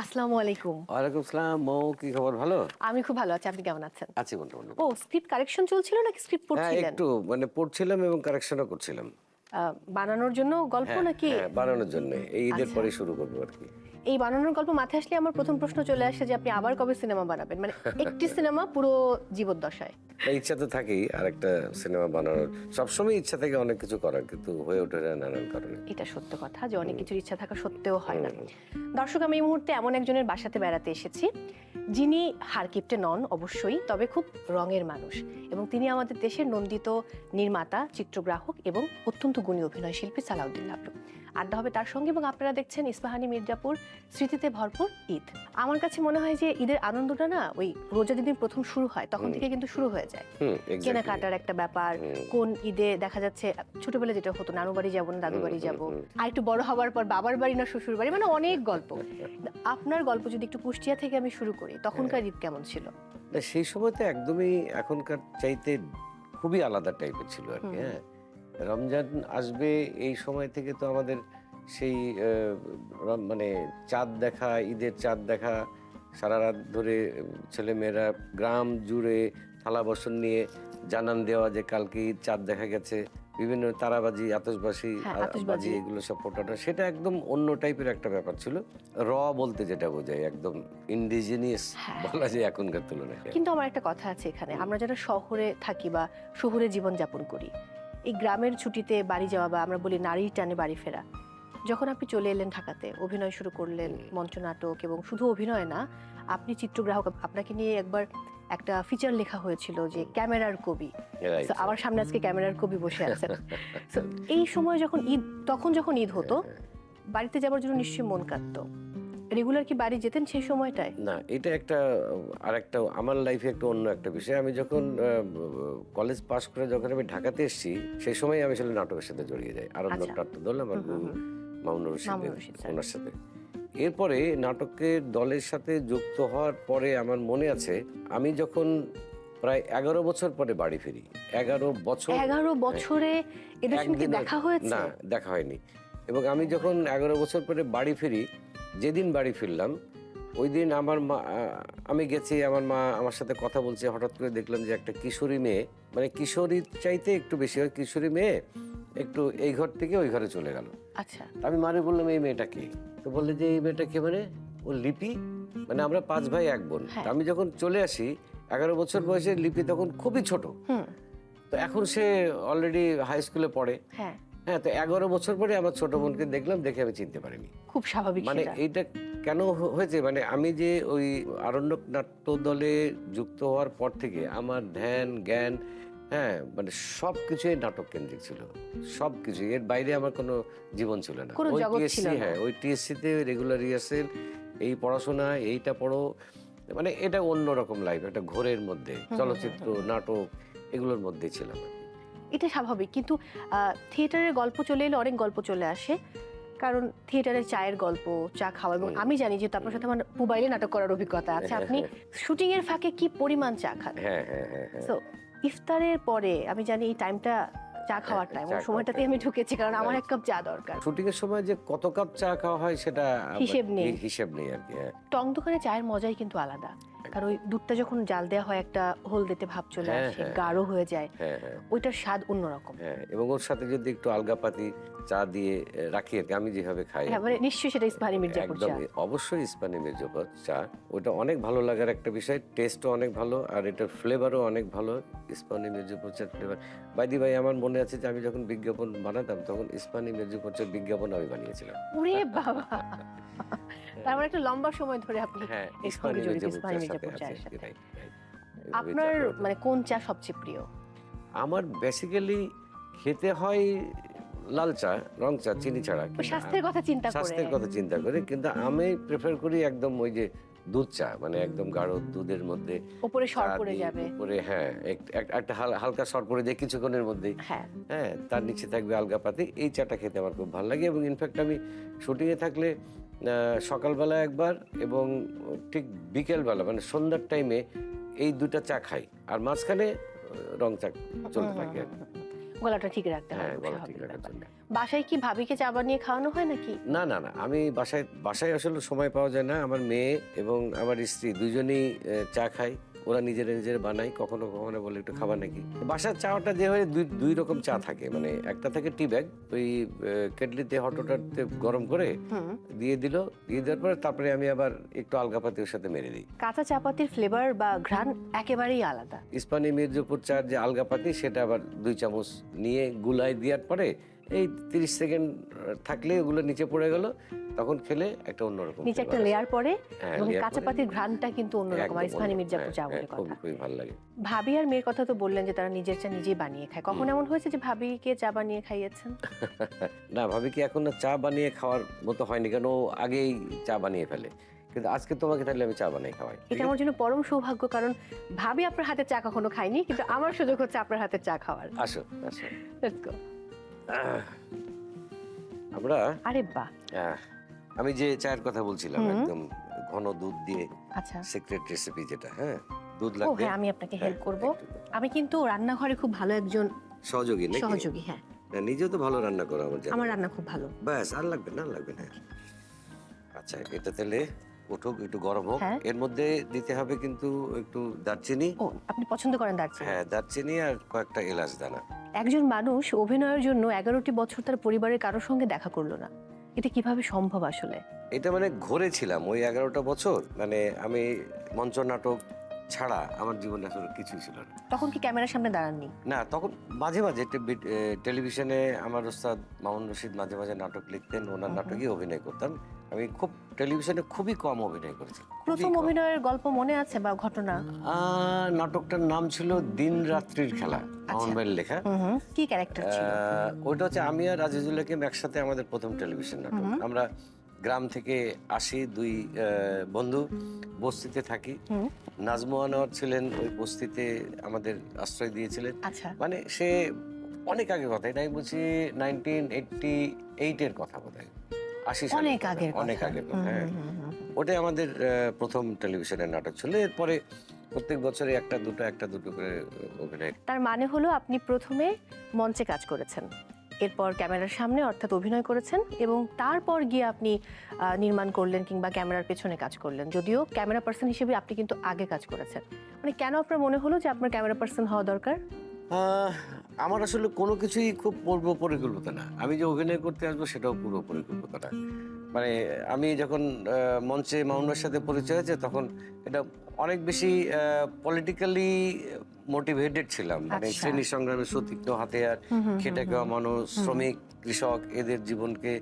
আসসালামু আলাইকুম। ওয়ালাইকুম আসসালাম মৌ কি খবর? ভালো? আমি খুব ভালো আছি আপনি কেমন আছেন? আছি বন্ধু ও স্ক্রিপ্ট কারেকশন চলছিল নাকি স্ক্রিপ্ট হ্যাঁ পড়ছিলেন? একটু মানে পড়ছিলাম এবং কারেকশনও করছিলাম। বানানোর জন্য গল্প হ্যাঁ, নাকি হ্যাঁ, বানানোর জন্য। এই ঈদের আচ্ছা। পরে শুরু করব আর কি। এই বানানোর গল্প মাথায় আসলে আমার প্রথম প্রশ্ন চলে আসে যে আপনি আবার কবে সিনেমা বানাবেন? মানে একটি সিনেমা পুরো জীবদ্দশায়। ইচ্ছা তো থাকেই আর একটা সিনেমা বানানোর। সবসময় ইচ্ছা থাকে অনেক কিছু করার কিন্তু হয়ে ওঠে না নানান কারণে। এটা সত্য কথা যে অনেক কিছুর ইচ্ছা থাকা সত্ত্বেও হয় না। দর্শক আমি এই মুহূর্তে এমন একজনের বাসাতে বেড়াতে এসেছি যিনি হারকিপ্টে নন অবশ্যই তবে খুব রঙের মানুষ এবং তিনি আমাদের দেশের নন্দিত নির্মাতা চিত্রগ্রাহক এবং অত্যন্ত গুণী অভিনয় শিল্পী সালাউদ্দিন লাবলু। আড্ডা হবে তার সঙ্গে এবং আপনারা দেখছেন ইস্পাহানি মির্জাপুর স্মৃতিতে ভরপুর ঈদ। আমার কাছে মনে হয় যে ঈদের আনন্দটা না ওই রোজা যেদিন প্রথম শুরু হয় তখন থেকে কিন্তু শুরু হয়ে যায়। কেনাকাটার একটা ব্যাপার কোন ঈদে দেখা যাচ্ছে ছোটবেলায় যেটা হতো নানু বাড়ি যাব না দাদু বাড়ি যাব। আর একটু বড় হওয়ার পর বাবার বাড়ি না শ্বশুর বাড়ি মানে অনেক গল্প। আপনার গল্প যদি একটু কুষ্টিয়া থেকে আমি শুরু করি তখনকার ঈদ কেমন ছিল? সেই সময় তো একদমই এখনকার চাইতে খুবই আলাদা টাইপের ছিল আর কি হ্যাঁ। রমজান আসবে এই সময় থেকে তো আমাদের সেই মানে চাঁদ দেখা ঈদের চাঁদ দেখা সারা রাত ধরে ছেলেমেয়েরা গ্রাম জুড়ে থালা বসন নিয়ে জানান দেওয়া যে কালকে ঈদ চাঁদ দেখা গেছে বিভিন্ন তারাবাজি আতশবাজি হ্যাঁ, আ- আতশবাজি। বাজি এগুলো সব ফোটানো সেটা একদম অন্য টাইপের একটা ব্যাপার ছিল র বলতে যেটা বোঝায় একদম ইন্ডিজিনিয়াস হ্যাঁ। বলা যায় এখনকার তুলনায় কিন্তু আমার একটা কথা আছে এখানে আমরা যারা শহরে থাকি বা শহুরে জীবন যাপন করি এই গ্রামের ছুটিতে বাড়ি যাওয়া বা আমরা বলি নারীর টানে বাড়ি ফেরা। যখন আপনি চলে এলেন ঢাকাতে অভিনয় শুরু করলেন মঞ্চনাটক এবং শুধু অভিনয় না আপনি চিত্রগ্রাহক আপনাকে নিয়ে একবার একটা ফিচার লেখা হয়েছিল যে ক্যামেরার কবি. আমার সামনে আজকে ক্যামেরার কবি বসে আছেন। এই সময় যখন ঈদ তখন যখন ঈদ হতো বাড়িতে যাওয়ার জন্য নিশ্চয়ই মন কাঁদতো রেগুলার কি বাড়ি যেতেন সেই সময়টায়? না এটা একটা আর একটা আমার লাইফে একটা অন্য একটা বিষয়। আমি যখন কলেজ পাশ করে যখন আমি ঢাকাতে এসেছি সেই সময় আমি আসলে নাটকের সাথে জড়িয়ে যাই। আরণ্য আচ্ছা। নাট্যদল আমার গুরু মামুনুর রশিদ ওনার সাথে। এরপরে নাটকের দলের সাথে যুক্ত হওয়ার পরে আমার মনে আছে আমি যখন প্রায় এগারো বছর পরে বাড়ি ফিরি। এগারো বছর এগারো বছরে এদের সঙ্গে দেখা হয়েছে? না দেখা হয়নি। এবং আমি যখন এগারো বছর পরে বাড়ি ফিরি যেদিন বাড়ি ফিরলাম ওই দিন আমার মা আমি গেছি আমার মা আমার সাথে কথা বলছে হঠাৎ করে দেখলাম যে একটা কিশোরী মেয়ে মানে কিশোরীর চাইতে একটু বেশি হয় কিশোরী মেয়ে একটু এই ঘর থেকে ওই ঘরে চলে গেল। আচ্ছা। আমি মারে বললাম এই মেয়েটা কে? তো বললে যে এই মেয়েটা কে মানে? ও লিপি মানে আমরা পাঁচ ভাই এক বোন। হ্যাঁ। আমি যখন চলে আসি এগারো বছর বয়সে লিপি তখন খুবই ছোট। তো এখন সে অলরেডি হাই স্কুলে পড়ে। হ্যাঁ। হ্যাঁ তো এগারো বছর পরে আমার ছোট বোনকে দেখলাম দেখে আমি চিনতে পারিনি। খুব স্বাভাবিক মানে এইটা কেন হয়েছে? মানে আমি যে ওই আরণ্যক নাট্য দলে যুক্ত হওয়ার পর থেকে আমার ধ্যান জ্ঞান হ্যাঁ মানে সব কিছুই নাটক কেন্দ্রিক ছিল। সব কিছু এর বাইরে আমার কোনো জীবন ছিল না। ওই না। হ্যাঁ ওই টিএসসিতে রেগুলার রিহার্সেল এই পড়াশোনা এইটা পড়ো মানে এটা অন্যরকম লাইফ একটা ঘোরের মধ্যে চলচ্চিত্র নাটক এগুলোর মধ্যে ছিলাম। এটা স্বাভাবিক। কিন্তু থিয়েটারের গল্প চলে এলে অনেক গল্প চলে আসে। কারণ থিয়েটারের চায়ের গল্প চা খাওয়া এবং আমি জানি যেহেতু আপনার সাথে আমার মোবাইলে নাটক করার অভিজ্ঞতা আছে আপনি শুটিং এর ফাঁকে কি পরিমাণ চা খান? হ্যাঁ হ্যাঁ হ্যাঁ হ্যাঁ। সো ইফতারের পরে আমি জানি এই টাইমটা চা খাওয়ার টাইম খাওয়ার সময়টাতে আমি ঢুকেছি কারণ আমার এক কাপ চা দরকার। শুটিং এর সময় যে কত কাপ চা খাওয়া হয় সেটা হিসেব নেই। হিসেব নেই আর কি হ্যাঁ। টং দোকানে চায়ের মজাই কিন্তু আলাদা। কারণ ওই দুধটা যখন জাল দেওয়া হয় একটা হলদেটে ভাব চলে হ্যাঁ, আসে হ্যাঁ। গাঢ় হয়ে যায় হ্যাঁ ওইটার স্বাদ অন্যরকম। হ্যাঁ এবং ওর সাথে যদি একটু আলগাপাতি চা দিয়ে রাখি আর আমি যেভাবে খাই মানে নিশ্চয়ই সেটা ইস্পাহানি মির্জাপুর একদম চা। অবশ্যই ইস্পানি মির্জাপুর চা। ওটা অনেক ভালো লাগার একটা বিষয় টেস্টও অনেক ভালো আর এটার ফ্লেভারও অনেক ভালো ইস্পানি মির্জাপুর চার ফ্লেভার বাইদি ভাই আমার মনে আছে যে আমি যখন বিজ্ঞাপন বানাতাম তখন ইস্পানি মির্জাপুর চার বিজ্ঞাপন আমি বানিয়েছিলাম। ওরে বাবা! তার মানে একটা লম্বা সময় ধরে আপনি হ্যাঁ সঙ্গে জড়িত মির্জাপুর চায়ের সাথে। আপনার মানে কোন চা সবচেয়ে প্রিয়? আমার বেসিক্যালি খেতে হয় লাল চা রং চা চিনি ছাড়া স্বাস্থ্যের কথা চিন্তা করে। স্বাস্থ্যের কথা চিন্তা করে কিন্তু আমি প্রেফার করি একদম ওই যে দুধ চা মানে একদম গাঢ় দুধের মধ্যে উপরে সর পড়ে যাবে। উপরে হ্যাঁ এক- এক- একটা হালকা সর পড়ে যায় কিছুক্ষণের মধ্যে হ্যাঁ। হ্যাঁ তার নিচে থাকবে আলগা পাতি এই চাটা খেতে আমার খুব ভালো লাগে এবং ইনফ্যাক্ট আমি শুটিংয়ে থাকলে সকালবেলা একবার এবং ঠিক বিকেলবেলা মানে সন্ধ্যার টাইমে এই দুটা চা খাই। আর মাঝখানে রং চা চলতে থাকে আর গলাটা ঠিক রাখতে হবে হ্যাঁ। বাসায় কি ভাবিকে চা বানিয়ে খাওয়ানো হয় নাকি? না না না আমি বাসায় বাসায় আসলে সময় পাওয়া যায় না। আমার মেয়ে এবং আমার স্ত্রী দুজনেই চা খাই। ওরা নিজেরা নিজেরা বানাই কখনো কখনো বলে একটু খাবার নাকি। বাসার চাটা যে হয় দুই দুই রকম চা থাকে মানে একটা থাকে টি ব্যাগ ওই কেটলিতে হট ওয়াটারতে গরম করে দিয়ে দিল দিয়ে দেওয়ার পরে তারপরে আমি আবার একটু আলগাপাতি ওর সাথে মেরে দিই। কাঁচা চাপাতির ফ্লেভার বা ঘ্রাণ একেবারেই আলাদা। ইস্পানি মির্জাপুর চার যে আলগাপাতি সেটা আবার দুই চামচ নিয়ে গুলাই দেওয়ার পরে এই তিরিশ সেকেন্ড থাকলে ওগুলো নিচে পড়ে গেল তখন খেলে একটা অন্যরকম নিচে একটা লেয়ার পরে হ্যাঁ, এবং কাঁচা। পাতির ঘ্রাণটা কিন্তু অন্যরকম আর অন্য- মির্জাপুর চা বলে হ্যাঁ, কথা। খুবই ভালো লাগে। ভাবি আর মেয়ের কথা তো বললেন যে তারা নিজের চা নিজেই বানিয়ে খায়। কখন এমন হয়েছে যে ভাবিকে চা বানিয়ে খাইয়েছেন? না ভাবি কি এখন না চা বানিয়ে খাওয়ার মতো হয়নি কেন ও আগেই চা বানিয়ে ফেলে। কিন্তু আজকে তোমাকে তাহলে আমি চা বানিয়ে খাওয়াই এটা আমার জন্য পরম সৌভাগ্য কারণ ভাবি আপনার হাতে চা কখনো খাইনি কিন্তু আমার সুযোগ হচ্ছে আপনার হাতে চা খাওয়ার। আসো আসো। Let's go. আমরা আরে বাহ। আমি যে চায়ের কথা বলছিলাম একদম ঘন দুধ দিয়ে আচ্ছা। সিক্রেট রেসিপি যেটা হ্যাঁ দুধ লাগবে। হ্যাঁ আমি আপনাকে হ্যাঁ, হেল্প করব। আমি কিন্তু রান্নাঘরে খুব ভালো একজন সহযোগী নাকি? সহযোগী হ্যাঁ। নিজেও তো ভালো রান্না করো আমার আমার রান্না খুব ভালো। ব্যাস আর লাগবে না আর লাগবে না। আচ্ছা এটা তাহলে উঠুক একটু গরম হোক। হ্যাঁ। এর মধ্যে দিতে হবে কিন্তু একটু দারচিনি। ও আপনি পছন্দ করেন দারচিনি? হ্যাঁ দারচিনি আর কয়েকটা এলাচ দানা। একজন মানুষ অভিনয়ের জন্য এগারোটি বছর তার পরিবারের কারোর সঙ্গে দেখা করল না। এটা কীভাবে সম্ভব আসলে? এটা মানে ঘরে ছিলাম ওই এগারোটা বছর। মানে আমি মঞ্চ নাটক ছাড়া আমার জীবনে আসলে কিছুই ছিল না। তখন কি ক্যামেরার সামনে দাঁড়াননি? না তখন মাঝে মাঝে এ, টেলিভিশনে আমার ওস্তাদ মামুন রশিদ মাঝে মাঝে নাটক লিখতেন। ওনার। নাটকেই অভিনয় করতাম। আমি খুব টেলিভিশনে খুবই কম অভিনয় করেছি প্রথম অভিনয়ের গল্প মনে আছে বা ঘটনা? নাটকটার নাম ছিল দিন রাত্রির খেলা মামুন ভাইয়ের লেখা। কি ক্যারেক্টার ছিল? ওইটা হচ্ছে আমি আর আজিজুল হাকিম একসাথে আমাদের প্রথম টেলিভিশন নাটক। আমরা গ্রাম থেকে আসি দুই বন্ধু বস্তিতে থাকি। নাজমু আনোয়ার ছিলেন ওই বস্তিতে আমাদের আশ্রয় দিয়েছিলেন। আচ্ছা। মানে সে অনেক আগে কথা এটা আমি বলছি নাইনটিন এইটটি এইটের কথা বোধ হয় আশি অনেক আগের অনেক হ্যাঁ। ওটাই আমাদের প্রথম টেলিভিশনের নাটক ছিল। এরপরে প্রত্যেক বছরে একটা দুটো একটা দুটো করে অভিনয়। তার মানে হলো আপনি প্রথমে মঞ্চে কাজ করেছেন এরপর ক্যামেরার সামনে অর্থাৎ অভিনয় করেছেন এবং তারপর গিয়ে আপনি নির্মাণ করলেন কিংবা ক্যামেরার পেছনে কাজ করলেন। যদিও ক্যামেরা পার্সন হিসেবে আপনি কিন্তু আগে কাজ করেছেন। মানে কেন আপনার মনে হলো যে আপনার ক্যামেরা পার্সন হওয়া দরকার? আমার আসলে কোনো কিছুই খুব পূর্ব পরিকল্পনা না। আমি যে অভিনয় করতে আসব সেটাও পূর্ব পরিকল্পনা না। মানে আমি যখন মঞ্চে মামুনার সাথে পরিচয় হয়েছে তখন এটা অনেক বেশি পলিটিক্যালি মোটিভেটেড ছিলাম। মানে আচ্ছা। শ্রেণি সংগ্রামে সতীর্থ হাতিয়ার খেটে খাওয়া মানুষ শ্রমিক কৃষক এদের জীবনকে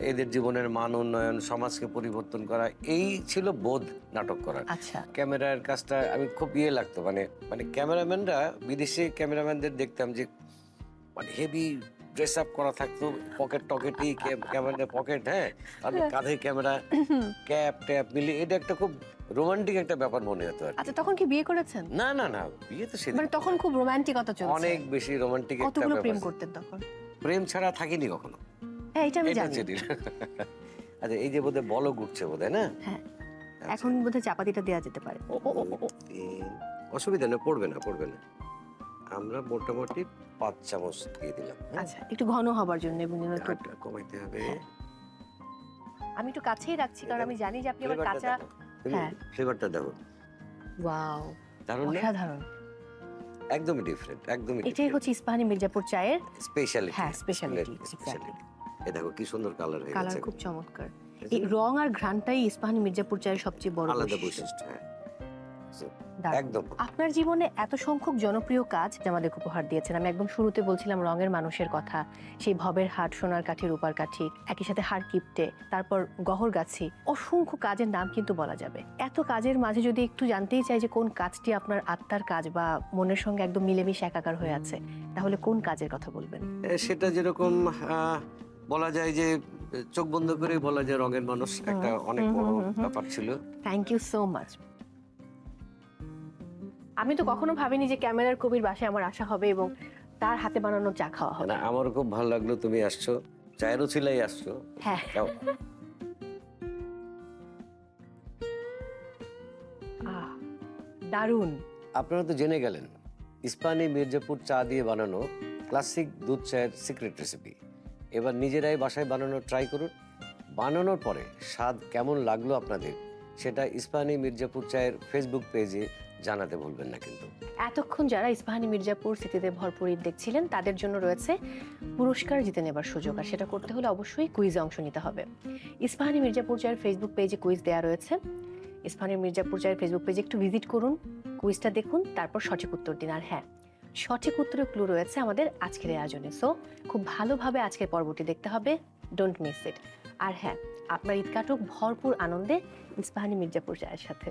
এদের জীবনের মান উন্নয়ন সমাজকে পরিবর্তন করা এই ছিল বোধ নাটক করার। আচ্ছা। ক্যামেরার কাজটা আমি খুব ইয়ে লাগতো মানে মানে ক্যামেরাম্যানরা বিদেশি ক্যামেরাম্যানদের দেখতাম যে মানে হেভি ড্রেস আপ করা থাকতো পকেট টকেটই ক্যামেরা পকেট হ্যাঁ? আর কাঁধে ক্যামেরা ক্যাপ ট্যাপ মিলিয়ে এটা একটা খুব রোমান্টিক একটা ব্যাপার মনে হতো আর আচ্ছা তখন কি বিয়ে করেছেন? না না না বিয়ে তো সেদিন মানে তখন খুব রোমান্টিকতা চলছে। অনেক বেশি রোমান্টিক একটা কতগুলো প্রেম করতেন তখন? প্রেম ছাড়া থাকিনি কখনো। হ্যাঁ এটা আমি জানি আচ্ছা এই যে বোধহয় বলো ঘুরছে বোধহয় না হ্যাঁ আচ্ছা। এখন বোধহয় চাপাতিটা দেওয়া যেতে পারে। অসুবিধা নেই পড়বে না পড়বে না আমরা মোটামুটি পাঁচ চামচ দিয়ে দিলাম হ্যাঁ? আচ্ছা একটু ঘন হবার জন্য এবং একটু কমাইতে হবে হ্যাঁ। আমি একটু কাছেই রাখছি কারণ আমি জানি যে আপনি আবার ফ্লেভারটা কাঁচা হ্যাঁ। ফ্লেভারটা দেখো ওয়াও দারুণ অসাধারণ একদমই ডিফারেন্ট একদমই এটাই হচ্ছে ইস্পাহানি মির্জাপুর চায়ের স্পেশালিটি হ্যাঁ, speciality, exactly. এ দেখো কি সুন্দর কালার হয়ে কালার গেছে। খুব চমৎকার। এই রং আর ঘ্রাণটাই ইস্পাহানি মির্জাপুর চায়ের সবচেয়ে বড় আলাদা বৈশিষ্ট্য। হ্যাঁ। একদম। আপনার জীবনে এত সংখ্যক জনপ্রিয় কাজ যে আমাদের উপহার দিয়েছেন। আমি একদম শুরুতে বলছিলাম রঙের মানুষের কথা। সেই ভবের হাট সোনার কাঠি রূপার কাঠি একই সাথে হার কিপটে তারপর গহর গাছি অসংখ্য কাজের নাম কিন্তু বলা যাবে। এত কাজের মাঝে যদি একটু জানতেই চাই যে কোন কাজটি আপনার আত্মার কাজ বা মনের সঙ্গে একদম মিলেমিশে একাকার হয়ে আছে তাহলে কোন কাজের কথা বলবেন? সেটা যেরকম বলা যায় যে চোখ বন্ধ করে বলা যায় রঙের মানুষ একটা অনেক বড়। ব্যাপার ছিল। থ্যাংক ইউ সো মাচ আমি তো কখনো ভাবিনি যে ক্যামেরার কবির বাসায় আমার আসা হবে এবং তার হাতে বানানো চা খাওয়া হবে। না আমারও খুব ভালো লাগল তুমি আসছো। চায়েরও ছিলাই আসছো। হ্যাঁ। দারুণ। আপনারা তো জেনে গেলেন ইস্পানি মির্জাপুর চা দিয়ে বানানো ক্লাসিক দুধ চায়ের সিক্রেট রেসিপি এবার নিজেরাই বাসায় বানানোর ট্রাই করুন। বানানোর পরে স্বাদ কেমন লাগল আপনাদের, সেটা ইস্পাহানি মির্জাপুর চায়ের ফেসবুক পেজে জানাতে ভুলবেন না কিন্তু। এতক্ষণ যারা ইস্পাহানি মির্জাপুর স্মৃতিতে ভরপুর ঈদ দেখছিলেন, তাদের জন্য রয়েছে পুরস্কার জিতে নেবার সুযোগ। আর সেটা করতে হলে অবশ্যই কুইজে অংশ নিতে হবে। ইস্পাহানি মির্জাপুর চায়ের ফেসবুক পেজে কুইজ দেওয়া রয়েছে। ইস্পাহানি মির্জাপুর চায়ের ফেসবুক পেজে একটু ভিজিট করুন কুইজটা দেখুন, তারপর সঠিক উত্তর দিন। আর হ্যাঁ সঠিক উত্তরের ক্লু রয়েছে আমাদের আজকের আয়োজনে। সো খুব ভালোভাবে আজকের পর্বটি দেখতে হবে। ডোন্ট মিস ইট আর হ্যাঁ আপনার ঈদ কাটুক ভরপুর আনন্দে ইস্পাহানি মির্জাপুর চায়ের সাথে।